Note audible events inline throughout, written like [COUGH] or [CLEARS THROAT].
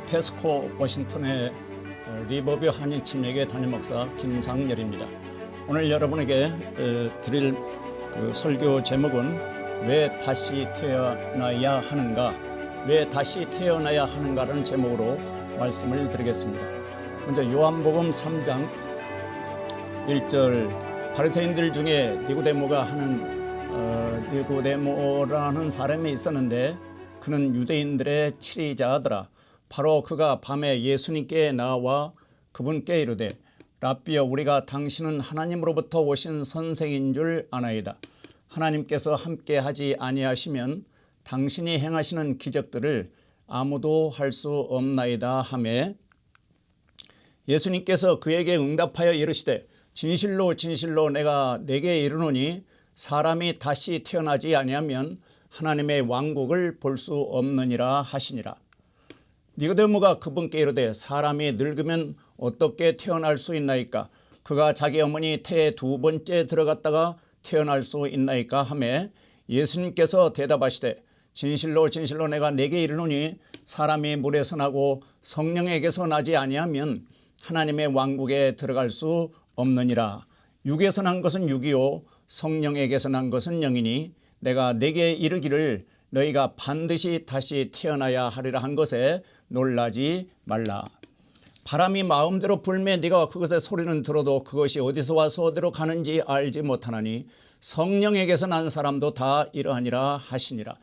어, 페스코 워싱턴의 어, 리버뷰 한인 침례교회 담임 목사 김상열입니다. 오늘 여러분에게 에, 드릴 그 설교 제목은 왜 다시 태어나야 하는가? 왜 다시 태어나야 하는가라는 제목으로 말씀을 드리겠습니다. 먼저 요한복음 3장 1절 바리새인들 중에 니고데모가 하는 어, 니고데모라는 사람이 있었는데 그는 유대인들의 치리자더라. 바로 그가 밤에 예수님께 나와 그분께 이르되 라비여 우리가 당신은 하나님으로부터 오신 선생인 줄 아나이다. 하나님께서 함께 하지 아니하시면 당신이 행하시는 기적들을 아무도 할 수 없나이다 하매 예수님께서 그에게 응답하여 이르시되 진실로 진실로 내가 내게 이르노니 사람이 다시 태어나지 아니하면 하나님의 왕국을 볼 수 없느니라 하시니라. 니고데모가 그분께 이르되 사람이 늙으면 어떻게 태어날 수 있나이까? 그가 자기 어머니 태에 두 번째 들어갔다가 태어날 수 있나이까 하매 예수님께서 대답하시되 진실로 진실로 내가 내게 이르노니 사람이 물에서 나고 성령에게서 나지 아니하면 하나님의 왕국에 들어갈 수 없느니라. 육에서 난 것은 육이요 성령에게서 난 것은 영이니 내가 내게 이르기를 너희가 반드시 다시 태어나야 하리라 한 것에 놀라지 말라. 바람이 마음대로 불매 네가 그것의 소리는 들어도 그것이 어디서 와서 어디로 가는지 알지 못하나니 성령에게서 난 사람도 다 이러하니라 하시니라.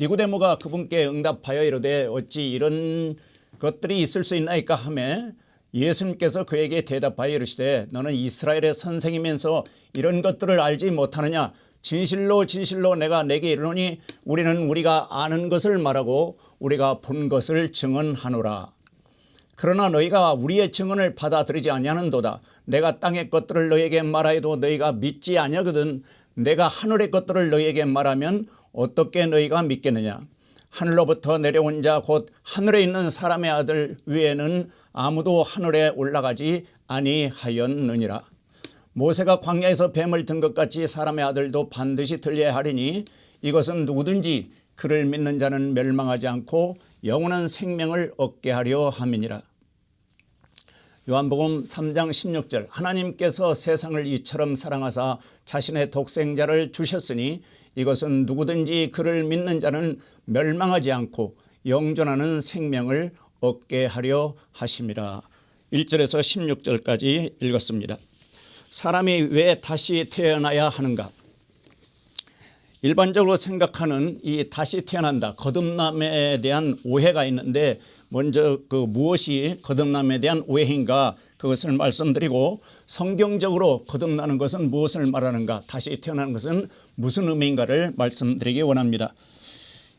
니고데모가 그분께 응답하여 이르되 어찌 이런 것들이 있을 수 있나이까 하매 예수님께서 그에게 대답하여 이르시되 너는 이스라엘의 선생이면서 이런 것들을 알지 못하느냐 진실로 진실로 내가 내게 이르노니 우리는 우리가 아는 것을 말하고 우리가 본 것을 증언하노라. 그러나 너희가 우리의 증언을 받아들이지 아니하는도다. 내가 땅의 것들을 너희에게 말하여도 너희가 믿지 아니하거든 내가 하늘의 것들을 너희에게 말하면 어떻게 너희가 믿겠느냐? 하늘로부터 내려온 자 곧 하늘에 있는 사람의 아들 위에는 아무도 하늘에 올라가지 아니하였느니라. 모세가 광야에서 뱀을 든 것 같이 사람의 아들도 반드시 들려야 하리니 이것은 누구든지 그를 믿는 자는 멸망하지 않고 영원한 생명을 얻게 하려 함이니라. 요한복음 3장 16절 하나님께서 세상을 이처럼 사랑하사 자신의 독생자를 주셨으니 이것은 누구든지 그를 믿는 자는 멸망하지 않고 영존하는 생명을 얻게 하려 하심이라. 1절에서 16절까지 읽었습니다. 사람이 왜 다시 태어나야 하는가? 일반적으로 생각하는 이 다시 태어난다 거듭남에 대한 오해가 있는데 먼저 그 무엇이 거듭남에 대한 오해인가 그것을 말씀드리고 성경적으로 거듭나는 것은 무엇을 말하는가 다시 태어나는 것은 무슨 의미인가를 말씀드리기 원합니다.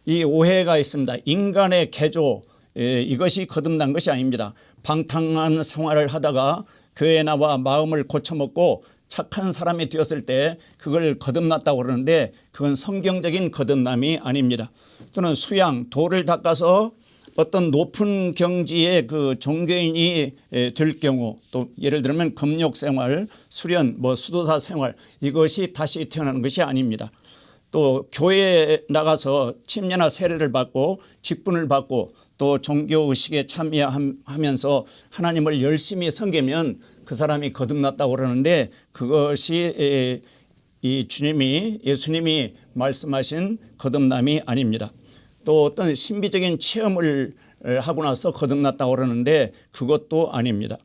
이 오해가 있습니다. 인간의 개조 예, 이것이 거듭난 것이 아닙니다. 방탕한 생활을 하다가 교회 나와 마음을 고쳐먹고 착한 사람이 되었을 때 그걸 거듭났다고 그러는데 그건 성경적인 거듭남이 아닙니다. 또는 수양 돌을 닦아서 어떤 높은 경지의 그 종교인이 될 경우 또 예를 들면 금욕 생활, 수련, 뭐 수도사 생활 이것이 다시 태어나는 것이 아닙니다. 또 교회에 나가서 침례나 세례를 받고 직분을 받고 또 종교 의식에 참여하면서 하나님을 열심히 섬기면 그 사람이 거듭났다고 그러는데 그것이 이 주님이 예수님이 말씀하신 거듭남이 아닙니다. 또 어떤 신비적인 체험을 하고 나서 거듭났다고 그러는데 그것도 아닙니다.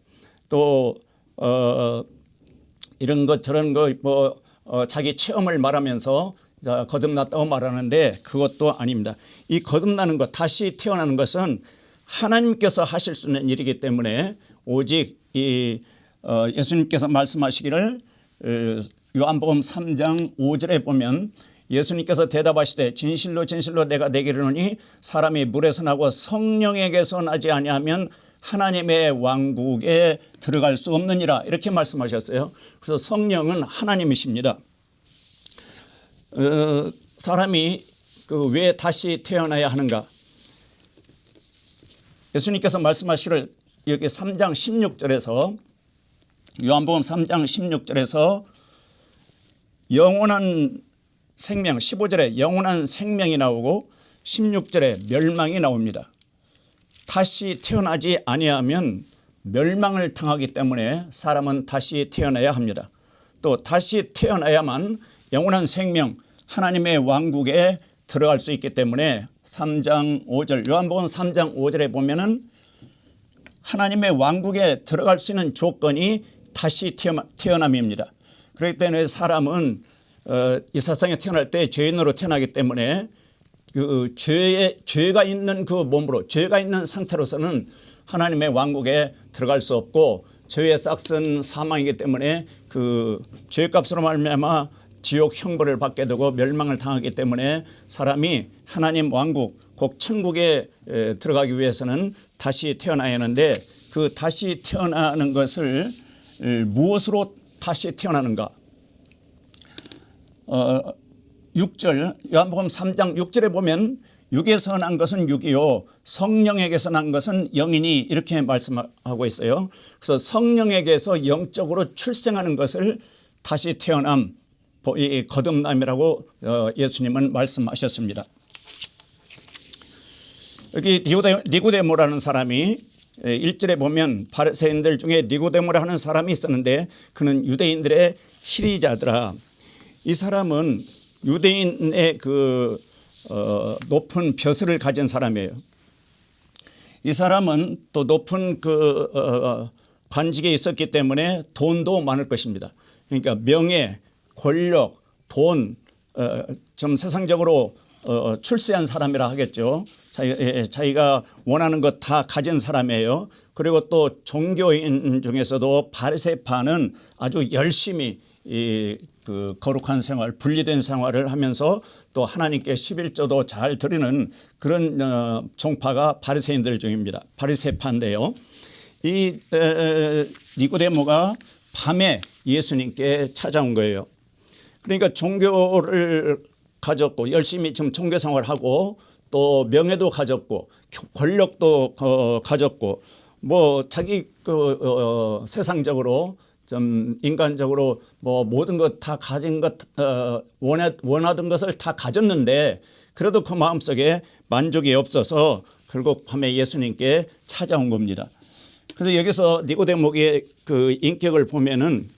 또 어, 이런 것 저런 거뭐 어, 자기 체험을 말하면서 거듭났다고 말하는데 그것도 아닙니다. 이 거듭나는 것 다시 태어나는 것은 하나님께서 하실 수 있는 일이기 때문에 오직 이 어, 예수님께서 말씀하시기를 요한복음 3장 5절에 보면 예수님께서 대답하시되 진실로 진실로 내가 내게 이르노니 사람이 물에서 나고 성령에게서 나지 아니하면 하나님의 왕국에 들어갈 수 없느니라 이렇게 말씀하셨어요. 그래서 성령은 하나님이십니다. 어, 사람이 그 왜 다시 태어나야 하는가? 예수님께서 말씀하시기를 여기 3장 16절에서 요한복음 3장 16절에서 영원한 생명 15절에 영원한 생명이 나오고 16절에 멸망이 나옵니다. 다시 태어나지 아니하면 멸망을 당하기 때문에 사람은 다시 태어나야 합니다. 또 다시 태어나야만 영원한 생명 하나님의 왕국에 들어갈 수 있기 때문에 3장 5절 요한복음 3장 5절에 보면은 하나님의 왕국에 들어갈 수 있는 조건이 다시 태어남입니다. 그렇기 때문에 사람은 어, 이 세상에 태어날 때 죄인으로 태어나기 때문에 그 죄에 죄가 있는 그 몸으로 죄가 있는 상태로서는 하나님의 왕국에 들어갈 수 없고 죄의 싹은 사망이기 때문에 그 죄값으로 말미암아 지옥 형벌을 받게 되고 멸망을 당하기 때문에 사람이 하나님 왕국 곧 천국에 에, 들어가기 위해서는 다시 태어나야 하는데 그 다시 태어나는 것을 에, 무엇으로 다시 태어나는가? 어, 6절 요한복음 3장 6절에 보면 육에서 난 것은 육이요 성령에게서 난 것은 영이니 이렇게 말씀하고 있어요. 그래서 성령에게서 영적으로 출생하는 것을 다시 태어남 이 거듭남이라고 어, 예수님은 말씀하셨습니다. 여기 니고데, 니고데모라는 사람이 1절에 보면 바리새인들 중에 니고데모라 하는 사람이 있었는데 그는 유대인들의 치리자더라. 이 사람은 유대인의 그 어, 높은 벼슬을 가진 사람이에요. 이 사람은 또 높은 그 어, 관직에 있었기 때문에 돈도 많을 것입니다. 그러니까 명예, 권력, 돈, 어, 좀 세상적으로 어, 출세한 사람이라 하겠죠. 자기, 예, 자기 가 원하는 것 다 가진 사람이에요. 그리고 또 종교인 중에서도 바리새파는 아주 열심히 이 그 거룩한 생활, 분리된 생활을 하면서 또 하나님께 11조도 잘 드리는 그런 어, 종파가 바리새인들 중입니다. 바리새파인데요. 이 에, 니고데모가 밤에 예수님께 찾아온 거예요. 그러니까 종교를 가졌고 열심히 좀 종교 생활하고 또 명예도 가졌고 권력도 어, 가졌고 뭐 자기 그 어, 세상적으로 좀 인간적으로 뭐 모든 것 다 가진 것 어, 원하, 원하던 것을 다 가졌는데 그래도 그 마음속에 만족이 없어서 결국 밤에 예수님께 찾아온 겁니다. 그래서 여기서 니고데모의 그 인격을 보면은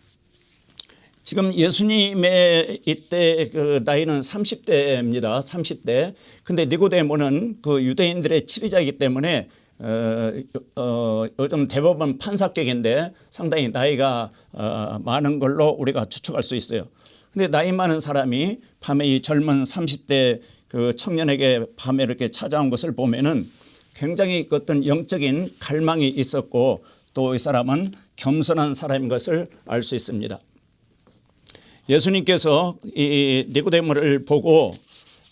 지금 예수님의 이때 그 나이는 30대입니다. 30대. 근데 니고데모는 그 유대인들의 치리자이기 때문에 어, 어, 요즘 대법원 판사격인데 상당히 나이가 어, 많은 걸로 우리가 추측할 수 있어요. 근데 나이 많은 사람이 밤에 이 젊은 30대 그 청년에게 밤에 이렇게 찾아온 것을 보면은 굉장히 그 어떤 영적인 갈망이 있었고 또 이 사람은 겸손한 사람인 것을 알 수 있습니다. 예수님께서 이 니고데모를 보고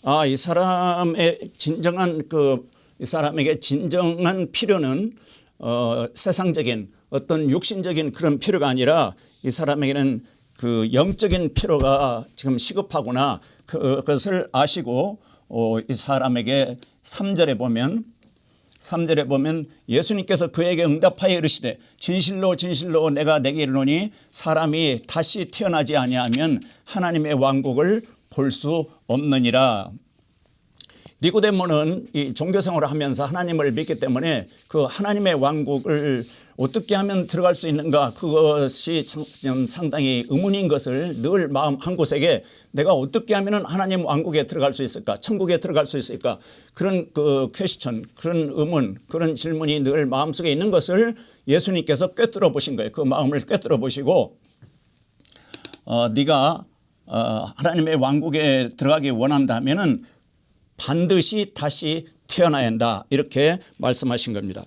아 이 사람의 진정한 그 이 사람에게 진정한 필요는 어 세상적인 어떤 육신적인 그런 필요가 아니라 이 사람에게는 그 영적인 필요가 지금 시급하구나. 그것을 아시고 어, 이 사람에게 3절에 보면 3절에 보면 예수님께서 그에게 응답하여 이르시되 진실로 진실로 내가 내게 이르노니 사람이 다시 태어나지 아니하면 하나님의 왕국을 볼 수 없느니라. 니고데모는 이 종교 생활을 하면서 하나님을 믿기 때문에 그 하나님의 왕국을 어떻게 하면 들어갈 수 있는가 그것이 참 상당히 의문인 것을 늘 마음 한 곳에게 내가 어떻게 하면 하나님 왕국에 들어갈 수 있을까 천국에 들어갈 수 있을까 그런 그 퀘스천 그런 의문 그런 질문이 늘 마음속에 있는 것을 예수님께서 꿰뚫어 보신 거예요. 그 마음을 꿰뚫어 보시고 어, 네가 어, 하나님의 왕국에 들어가기 원한다면은 반드시 다시 태어나야 한다 이렇게 말씀하신 겁니다.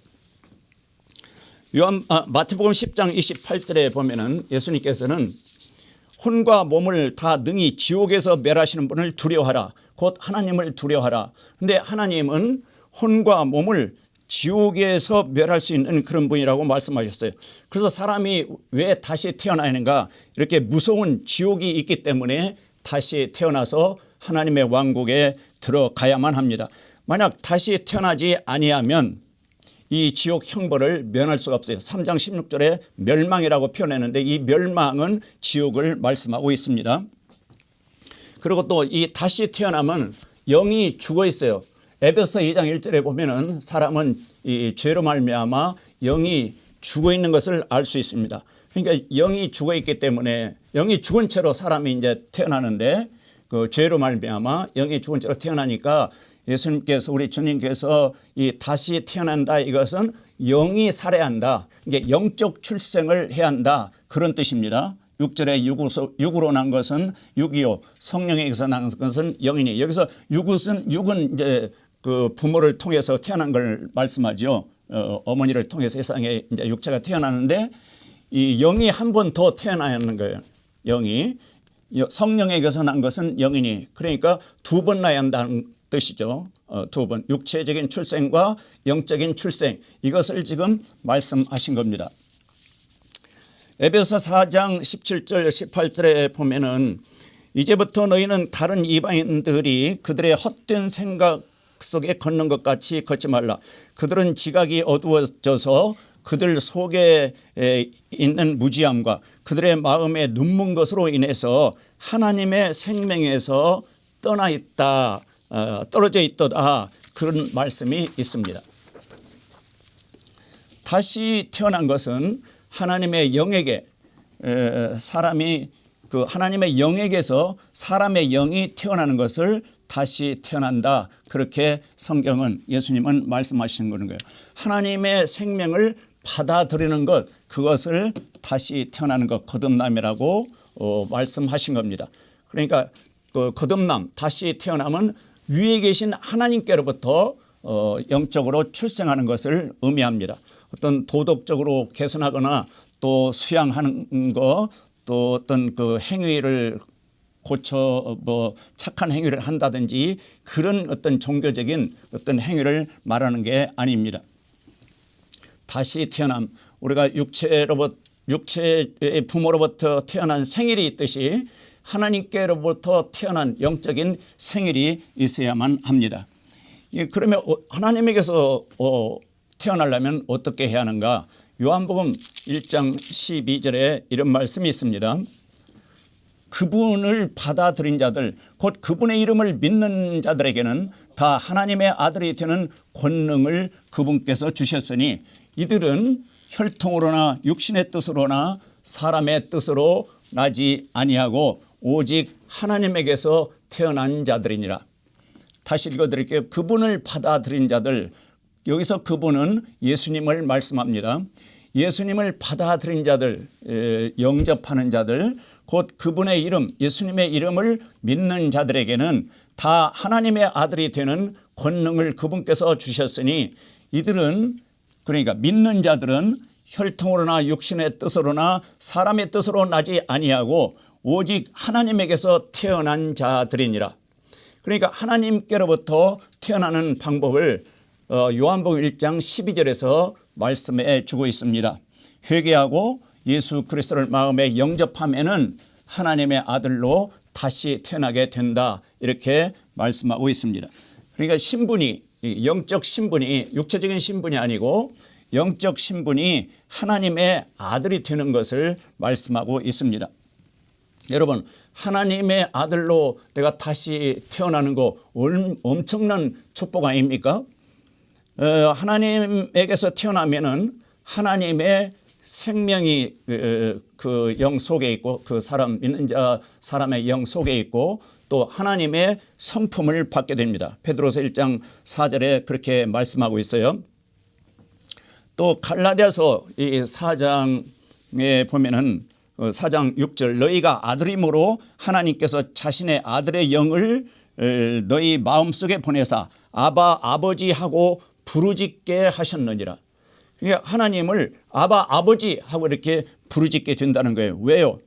요한 아, 마태복음 10장 28절에 보면은 예수님께서는 혼과 몸을 다 능히 지옥에서 멸하시는 분을 두려워하라. 곧 하나님을 두려워하라. 근데 하나님은 혼과 몸을 지옥에서 멸할 수 있는 그런 분이라고 말씀하셨어요. 그래서 사람이 왜 다시 태어나는가? 이렇게 무서운 지옥이 있기 때문에 다시 태어나서 하나님의 왕국에 들어가야만 합니다. 만약 다시 태어나지 아니하면 이 지옥 형벌을 면할 수가 없어요. 3장 16절에 멸망이라고 표현했는데 이 멸망은 지옥을 말씀하고 있습니다. 그리고 또 이 다시 태어나면 영이 죽어 있어요. 에베소 2장 1절에 보면은 사람은 이 죄로 말미암아 영이 죽어 있는 것을 알 수 있습니다. 그러니까 영이 죽어 있기 때문에 영이 죽은 채로 사람이 이제 태어나는데 그 죄로 말미암아 영이 죽은 채로 태어나니까 예수님께서 우리 주님께서 이 다시 태어난다 이것은 영이 살아야 한다. 이게 영적 출생을 해야 한다. 그런 뜻입니다. 6절에 육으로, 난 것은 육이요 성령에게서 난 것은 영이니 여기서 육은 육은 이제 그 부모를 통해서 태어난 걸 말씀하죠. 어, 어머니를 통해서 세상에 이제 육체가 태어나는데 이 영이 한 번 더 태어나야 하는 거예요. 영이 성령에게서 난 것은 영이니 그러니까 두 번 나야 한다는 뜻이죠. 어, 두 번. 육체적인 출생과 영적인 출생. 이것을 지금 말씀하신 겁니다. 에베소 4장 17절 18절에 보면은 이제부터 너희는 다른 이방인들이 그들의 헛된 생각 속에 걷는 것 같이 걷지 말라. 그들은 지각이 어두워져서 그들 속에 있는 무지함과 그들의 마음에 눈문 것으로 인해서 하나님의 생명에서 떠나 있다. 어, 떨어져 있도다 그런 말씀이 있습니다. 다시 태어난 것은 하나님의 영에게 사람이 그 하나님의 영에게서 사람의 영이 태어나는 것을 다시 태어난다 그렇게 성경은 예수님은 말씀하시는 거예요. 하나님의 생명을 받아들이는 것 그것을 다시 태어나는 것 거듭남이라고 어, 말씀하신 겁니다. 그러니까 그 거듭남 다시 태어남은 위에 계신 하나님께로부터 어, 영적으로 출생하는 것을 의미합니다. 어떤 도덕적으로 개선하거나 또 수양하는 거 또 어떤 그 행위를 고쳐 뭐 착한 행위를 한다든지 그런 어떤 종교적인 어떤 행위를 말하는 게 아닙니다. 다시 태어남 우리가 육체로부터 육체의 부모로부터 태어난 생일이 있듯이 하나님께로부터 태어난 영적인 생일이 있어야만 합니다. 그러면 어, 하나님에게서 어, 태어나려면 어떻게 해야 하는가? 요한복음 1장 12절에 이런 말씀이 있습니다. 그분을 받아들인 자들 곧 그분의 이름을 믿는 자들에게는 다 하나님의 아들이 되는 권능을 그분께서 주셨으니 이들은 혈통으로나 육신의 뜻으로나 사람의 뜻으로 나지 아니하고 오직 하나님에게서 태어난 자들이니라. 다시 읽어드릴게요. 그분을 받아들인 자들 여기서 그분은 예수님을 말씀합니다. 예수님을 받아들인 자들, 영접하는 자들, 곧 그분의 이름, 예수님의 이름을 믿는 자들에게는 다 하나님의 아들이 되는 권능을 그분께서 주셨으니 이들은 그러니까 믿는 자들은 혈통으로나 육신의 뜻으로나 사람의 뜻으로 나지 아니하고 오직 하나님에게서 태어난 자들이니라. 그러니까 하나님께로부터 태어나는 방법을 어, 요한복음 1장 12절에서 말씀해 주고 있습니다. 회개하고 예수 그리스도를 마음에 영접하면은 하나님의 아들로 다시 태어나게 된다. 이렇게 말씀하고 있습니다. 그러니까 신분이 영적 신분이 육체적인 신분이 아니고 영적 신분이 하나님의 아들이 되는 것을 말씀하고 있습니다. 여러분 하나님의 아들로 내가 다시 태어나는 거 엄청난 축복 아닙니까? 어, 하나님에게서 태어나면은 하나님의 생명이 그 영 속에 있고 그 사람 있는 자 사람의 영 속에 있고 또 하나님의 성품을 받게 됩니다. 베드로서 1장 4절에 그렇게 말씀하고 있어요. 또 갈라디아서 이 4장에 보면은 4장 어, 6절 너희가 아들임으로 하나님께서 자신의 아들의 영을 너희 마음속에 보내사 아바 아버지 하고 부르짖게 하셨느니라. 그러니까 하나님을 아바 아버지 하고 이렇게 부르짖게 된다는 거예요. 왜요?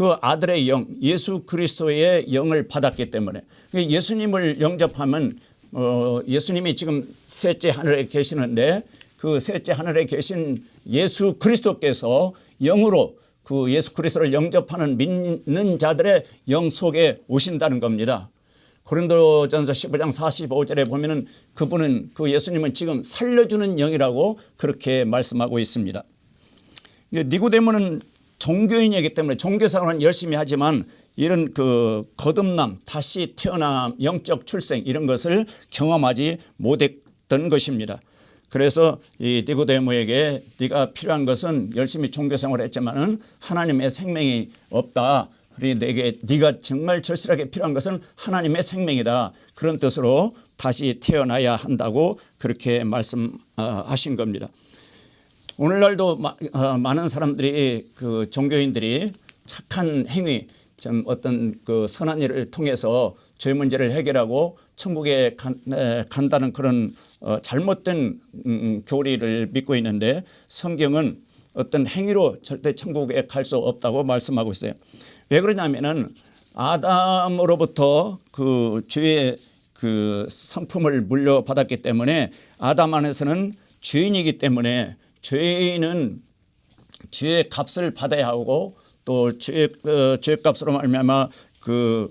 그 아들의 영, 예수 그리스도의 영을 받았기 때문에 그러니까 예수님을 영접하면 어, 예수님이 지금 셋째 하늘에 계시는데 그 셋째 하늘에 계신 예수 그리스도께서 영으로 그 예수 그리스도를 영접하는 믿는 자들의 영 속에 오신다는 겁니다. 고린도전서 15장 45절에 보면은 그분은 그 예수님은 지금 살려주는 영이라고 그렇게 말씀하고 있습니다. 니고데모는 종교인이기 때문에 종교생활은 열심히 하지만 이런 그 거듭남, 다시 태어남, 영적 출생 이런 것을 경험하지 못했던 것입니다. 그래서 이 니고데모에게 네가 필요한 것은 열심히 종교생활을 했지만은 하나님의 생명이 없다. 그리 내게 네가 정말 절실하게 필요한 것은 하나님의 생명이다. 그런 뜻으로 다시 태어나야 한다고 그렇게 말씀하신 겁니다. 오늘날도 마- 어, 많은 사람들이 그 종교인들이 착한 행위, 좀 어떤 그 선한 일을 통해서 죄 문제를 해결하고 천국에 간, 에, 간다는 그런 어, 잘못된 음, 교리를 믿고 있는데 성경은 어떤 행위로 절대 천국에 갈 수 없다고 말씀하고 있어요. 왜 그러냐면은 아담으로부터 그 죄의 그 상품을 물려받았기 때문에 아담 안에서는 죄인이기 때문에 죄인은 죄의 값을 받아야 하고 또 죄, 어, 죄 값으로 말미암아 그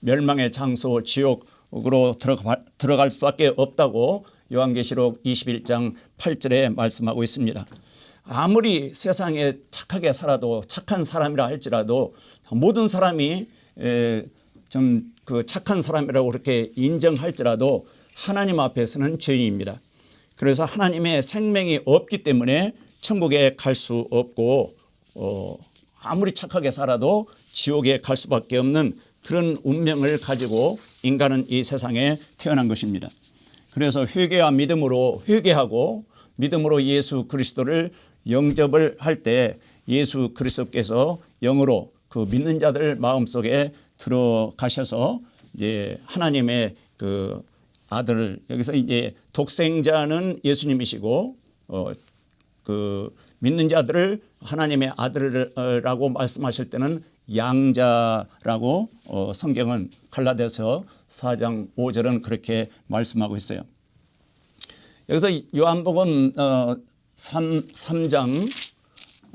멸망의 장소 지옥으로 들어가, 들어갈 수밖에 없다고 요한계시록 21장 8절에 말씀하고 있습니다. 아무리 세상에 착하게 살아도 착한 사람이라 할지라도 모든 사람이 좀 그 착한 사람이라고 그렇게 인정할지라도 하나님 앞에서는 죄인입니다. 그래서 하나님의 생명이 없기 때문에 천국에 갈 수 없고 어, 아무리 착하게 살아도 지옥에 갈 수밖에 없는 그런 운명을 가지고 인간은 이 세상에 태어난 것입니다. 그래서 회개와 믿음으로 회개하고 믿음으로 예수 그리스도를 영접을 할 때 예수 그리스도께서 영으로 그 믿는 자들 마음속에 들어가셔서 이제 하나님의 그 아들을 여기서 이제 독생자는 예수님이시고 어 그 믿는 자들을 하나님의 아들이라고 말씀하실 때는 양자라고 어 성경은 갈라디아서 4장 5절은 그렇게 말씀하고 있어요. 여기서 요한복음 어 3, 3장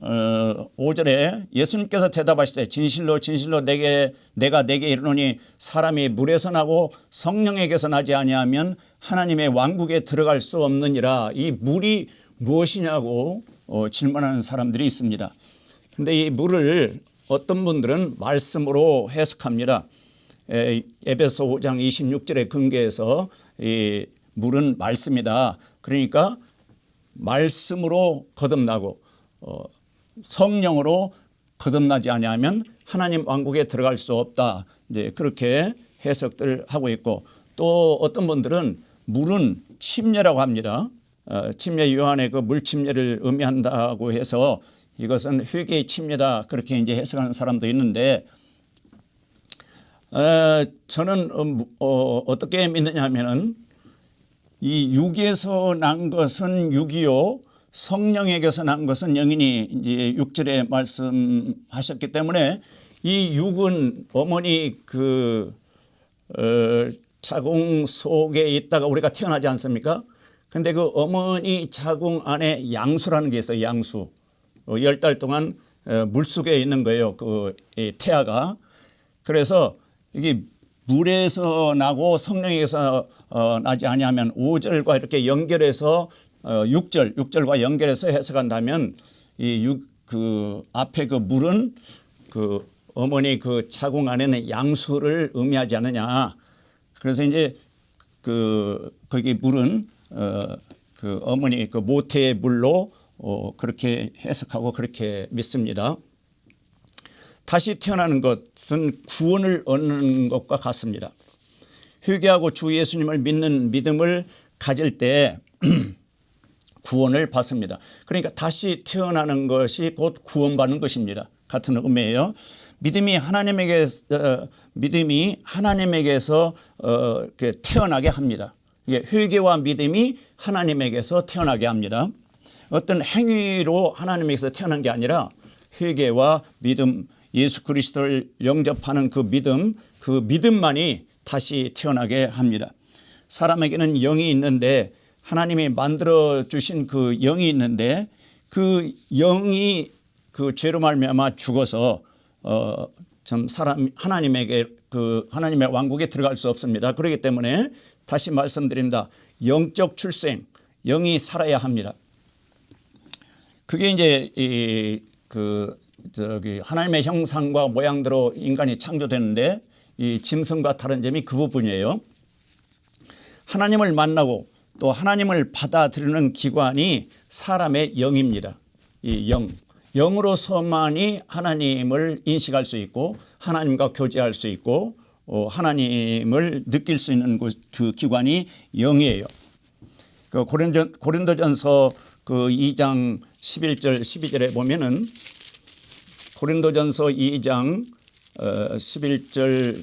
어, 5절에 예수님께서 대답하시되 진실로 진실로 내게 내가 내게 이르노니 사람이 물에서 나고 성령에게서 나지 아니하면 하나님의 왕국에 들어갈 수 없느니라 이 물이 무엇이냐고 어, 질문하는 사람들이 있습니다. 근데 이 물을 어떤 분들은 말씀으로 해석합니다. 에, 에베소 5장 26절의 근거에서 이 물은 말씀이다. 그러니까 말씀으로 거듭나고 어, 성령으로 거듭나지 아니하면 하나님 왕국에 들어갈 수 없다. 이제 그렇게 해석들 하고 있고 또 어떤 분들은 물은 침례라고 합니다. 어, 침례 요한의 그 물 침례를 의미한다고 해서 이것은 회개의 침례다 그렇게 이제 해석하는 사람도 있는데 어, 저는 어, 어 떻게 믿느냐면은 이 육에서 난 것은 육이요 성령에게서 난 것은 영인이 이제 6절에 말씀하셨기 때문에 이 육은 어머니 그 어, 자궁 속에 있다가 우리가 태어나지 않습니까? 근데 그 어머니 자궁 안에 양수라는 게 있어요. 양수. 어, 열달 동안 어, 물 속에 있는 거예요. 그 태아가. 그래서 이게 물에서 나고 성령에서 어, 나지 아니하면 5절과 이렇게 연결해서 어, 6절, 6절과 연결해서 해석한다면 이 육, 그 앞에 그 물은 그 어머니 그 자궁 안에는 양수를 의미하지 않느냐. 그래서 이제 그 거기 물은 어, 그 어머니 그 모태의 물로 어, 그렇게 해석하고 그렇게 믿습니다. 다시 태어나는 것은 구원을 얻는 것과 같습니다. 회개하고 주 예수님을 믿는 믿음을 가질 때 [CLEARS THROAT] 구원을 받습니다. 그러니까 다시 태어나는 것이 곧 구원받는 것입니다. 같은 의미예요. 믿음이 하나님에게 어, 믿음이 하나님에게서 어, 태어나게 합니다. 이게 회개와 믿음이 하나님에게서 태어나게 합니다. 어떤 행위로 하나님에게서 태어난 게 아니라 회개와 믿음, 예수 그리스도를 영접하는 그 믿음, 그 믿음만이 다시 태어나게 합니다. 사람에게는 영이 있는데 하나님이 만들어 주신 그 영이 있는데 그 영이 그 죄로 말미암아 죽어서 어좀 사람 하나님에게 그 하나님의 왕국에 들어갈 수 없습니다. 그렇기 때문에 다시 말씀드립니다. 영적 출생, 영이 살아야 합니다. 그게 이제 이 그 저기 하나님의 형상과 모양대로 인간이 창조됐는데 이 짐승과 다른 점이 그 부분이에요. 하나님을 만나고 또 하나님을 받아들이는 기관이 사람의 영입니다. 이 영. 영으로서만이 하나님을 인식할 수 있고 하나님과 교제할 수 있고 어, 하나님을 느낄 수 있는 그, 그 기관이 영이에요. 그 고린도, 고린도전서 그 2장 11절 12절에 보면은 고린도전서 2장 어, 11절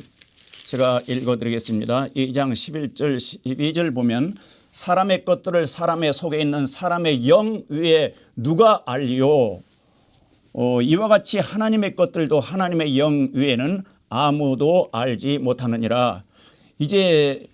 제가 읽어드리겠습니다. 2장 11절 12절 보면 사람의 것들을 사람의 속에 있는 사람의 영 위에 누가 알리요? 어, 이와 같이 하나님의 것들도 하나님의 영 위에는 아무도 알지 못하느니라. 이제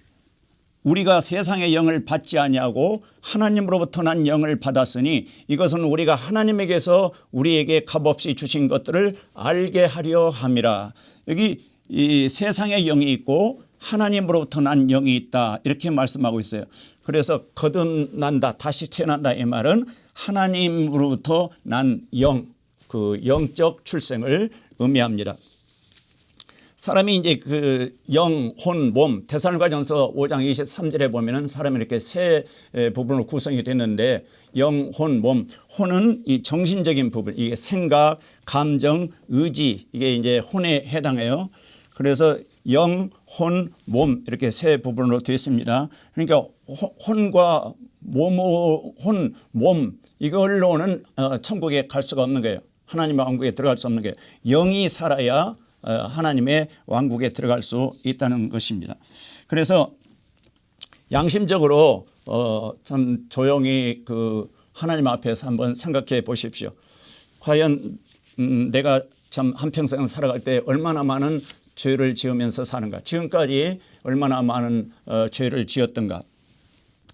우리가 세상의 영을 받지 아니하고 하나님으로부터 난 영을 받았으니 이것은 우리가 하나님에게서 우리에게 값없이 주신 것들을 알게 하려 함이라. 여기 이 세상의 영이 있고 하나님으로부터 난 영이 있다 이렇게 말씀하고 있어요. 그래서 거듭난다 다시 태어난다 이 말은 하나님으로부터 난 영, 그 영적 출생을 의미합니다. 사람이 이제 그 영, 혼, 몸, 대살과전서 5장 23절에 보면은 사람이 이렇게 세 부분으로 구성이 됐는데 영, 혼, 몸. 혼은 이 정신적인 부분, 이게 생각, 감정, 의지 이게 이제 혼에 해당해요. 그래서 영, 혼, 몸 이렇게 세 부분으로 되어 있습니다. 그러니까 혼과 몸, 혼, 몸 이걸로는 어, 천국에 갈 수가 없는 거예요. 하나님의 왕국에 들어갈 수 없는 게 영이 살아야 어, 하나님의 왕국에 들어갈 수 있다는 것입니다. 그래서 양심적으로 어, 참 조용히 그 하나님 앞에서 한번 생각해 보십시오. 과연 음, 내가 참 한평생 살아갈 때 얼마나 많은 죄를 지으면서 사는가. 지금까지 얼마나 많은 어, 죄를 지었던가.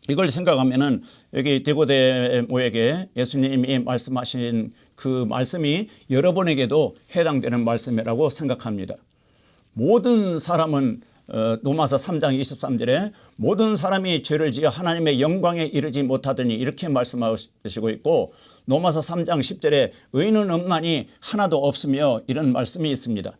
이걸 생각하면은 여기 대고대 모에게 예수님이 말씀하신 그 말씀이 여러분에게도 해당되는 말씀이라고 생각합니다. 모든 사람은 어, 로마서 3장 23절에 모든 사람이 죄를 지어 하나님의 영광에 이르지 못하더니 이렇게 말씀하시고 있고 로마서 3장 10절에 의인은 없나니 하나도 없으며 이런 말씀이 있습니다.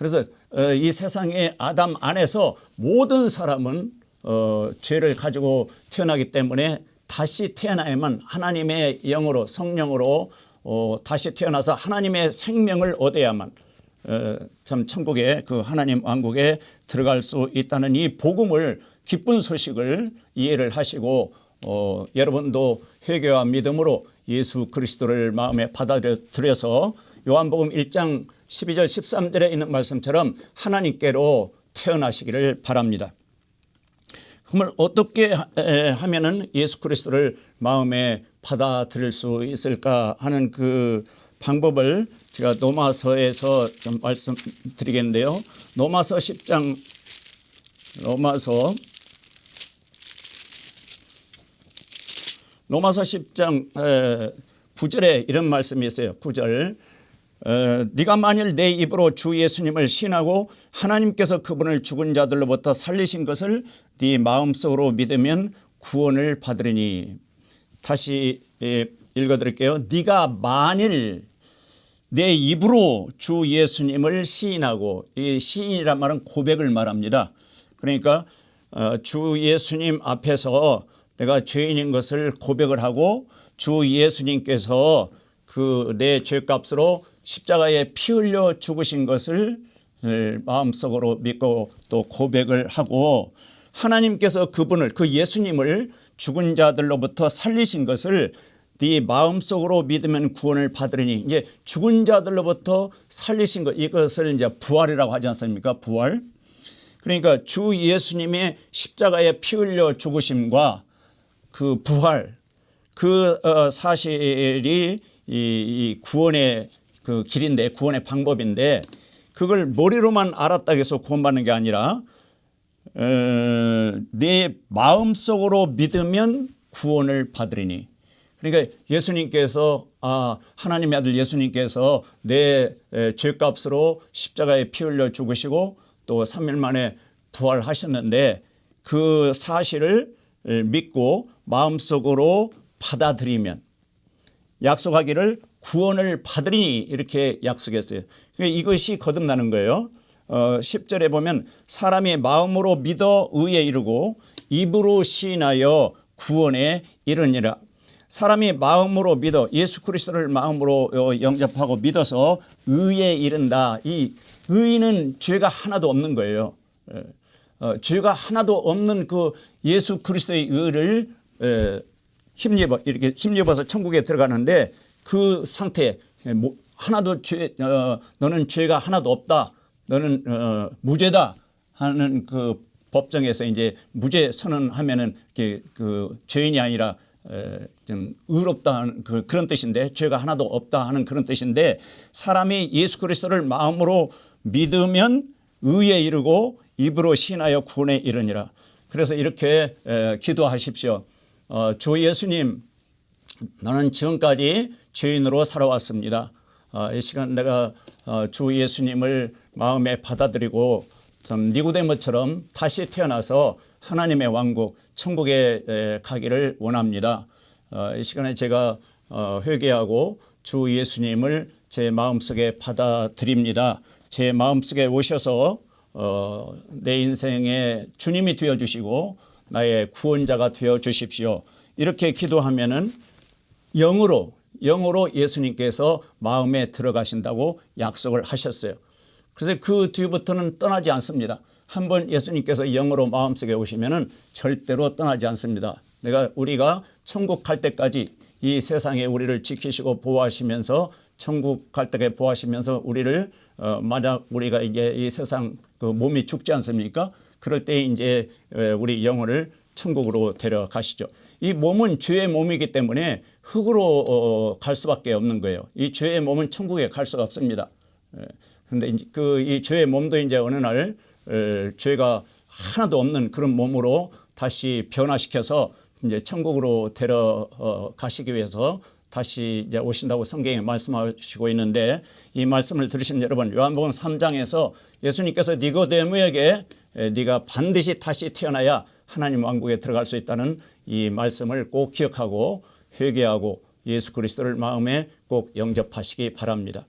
그래서 어, 이 세상의 아담 안에서 모든 사람은 어, 죄를 가지고 태어나기 때문에 다시 태어나야만 하나님의 영으로 성령으로 어, 다시 태어나서 하나님의 생명을 얻어야만 어, 참 천국에 그 하나님 왕국에 들어갈 수 있다는 이 복음을 기쁜 소식을 이해를 하시고 어, 여러분도 회개와 믿음으로 예수 그리스도를 마음에 받아들여서 요한복음 1장 12절 13절에 있는 말씀처럼 하나님께로 태어나시기를 바랍니다. 그러면 어떻게 하면은 예수 그리스도를 마음에 받아들일 수 있을까 하는 그 방법을 제가 노마서에서 좀 말씀드리겠는데요. 노마서 10장 노마서 노마서 10장 9절에 이런 말씀이 있어요. 9절 어, 네가 만일 내 입으로 주 예수님을 신하고 하나님께서 그분을 죽은 자들로부터 살리신 것을 네 마음속으로 믿으면 구원을 받으리니 다시 예, 읽어드릴게요. 네가 만일 내 입으로 주 예수님을 시인하고 이 시인이란 말은 고백을 말합니다. 그러니까 어, 주 예수님 앞에서 내가 죄인인 것을 고백을 하고 주 예수님께서 그 내 죄값으로 십자가에 피 흘려 죽으신 것을 마음속으로 믿고 또 고백을 하고 하나님께서 그분을 그 예수님을 죽은 자들로부터 살리신 것을 네 마음속으로 믿으면 구원을 받으리니 이제 죽은 자들로부터 살리신 것 이것을 이제 부활이라고 하지 않습니까? 부활. 그러니까 주 예수님의 십자가에 피 흘려 죽으심과 그 부활 그 어, 사실이 이 구원의 그 길인데 구원의 방법인데 그걸 머리로만 알았다 해서 구원받는 게 아니라 내 마음속으로 믿으면 구원을 받으리니. 그러니까 예수님께서 아 하나님의 아들 예수님께서 내 죄값으로 십자가에 피 흘려 죽으시고 또 3일 만에 부활하셨는데 그 사실을 믿고 마음속으로 받아들이면 약속하기를 구원을 받으리니 이렇게 약속했어요. 그러니까 이것이 거듭나는 거예요. 어, 10절에 보면 사람이 마음으로 믿어 의에 이르고 입으로 시인하여 구원에 이르니라. 사람이 마음으로 믿어 예수 그리스도를 마음으로 어, 영접하고 믿어서 의에 이른다. 이 의는 죄가 하나도 없는 거예요. 예. 어, 죄가 하나도 없는 그 예수 그리스도의 의를 에, 힘입어 이렇게 힘입어서 천국에 들어가는데 그 상태 뭐 하나도 죄 어, 너는 죄가 하나도 없다. 너는 어, 무죄다 하는 그 법정에서 이제 무죄 선언하면은 이렇게 그 죄인이 아니라 에, 좀 의롭다 하는 그, 그런 뜻인데 죄가 하나도 없다 하는 그런 뜻인데 사람이 예수 그리스도를 마음으로 믿으면 의에 이르고 입으로 신하여 구원에 이르니라. 그래서 이렇게 에, 기도하십시오. 어, 주 예수님 나는 지금까지 죄인으로 살아왔습니다. 어, 이 시간 내가 어, 주 예수님을 마음에 받아들이고 좀 니고데모처럼 다시 태어나서 하나님의 왕국 천국에 에, 가기를 원합니다. 어, 이 시간에 제가 어, 회개하고 주 예수님을 제 마음속에 받아들입니다. 제 마음속에 오셔서 어, 내 인생의 주님이 되어 주시고 나의 구원자가 되어 주십시오. 이렇게 기도하면은 영으로 영으로 예수님께서 마음에 들어가신다고 약속을 하셨어요. 그래서 그 뒤부터는 떠나지 않습니다. 한번 예수님께서 영으로 마음속에 오시면은 절대로 떠나지 않습니다. 내가 우리가 천국 갈 때까지 이 세상에 우리를 지키시고 보호하시면서 천국 갈 때까지 보호하시면서 우리를 어 만약 우리가 이제 이 세상 그 몸이 죽지 않습니까? 그럴 때 이제 에, 우리 영혼을 천국으로 데려가시죠. 이 몸은 죄의 몸이기 때문에 흙으로 어, 갈 수밖에 없는 거예요. 이 죄의 몸은 천국에 갈 수가 없습니다. 그런데 그이 죄의 몸도 이제 어느 날 에, 죄가 하나도 없는 그런 몸으로 다시 변화시켜서 이제 천국으로 데려가시기 위해서 다시 이제 오신다고 성경에 말씀하시고 있는데 이 말씀을 들으신 여러분 요한복음 3장에서 예수님께서 니고데모에게 에, 네가 반드시 다시 태어나야 하나님 왕국에 들어갈 수 있다는 이 말씀을 꼭 기억하고 회개하고 예수 그리스도를 마음에 꼭 영접하시기 바랍니다.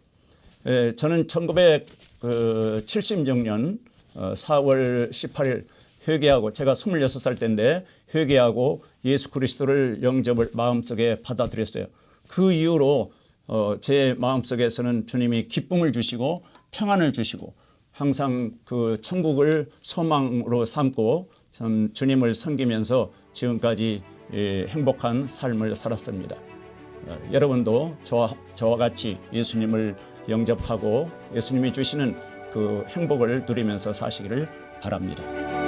에, 저는 1976년 4월 18일 회개하고 제가 26살 때인데 회개하고 예수 그리스도를 영접을 마음속에 받아들였어요. 그 이후로 어, 제 마음속에서는 주님이 기쁨을 주시고 평안을 주시고 항상 그 천국을 소망으로 삼고 참 주님을 섬기면서 지금까지 예, 행복한 삶을 살았습니다. 어, 여러분도 저와, 저와 같이 예수님을 영접하고 예수님이 주시는 그 행복을 누리면서 사시기를 바랍니다.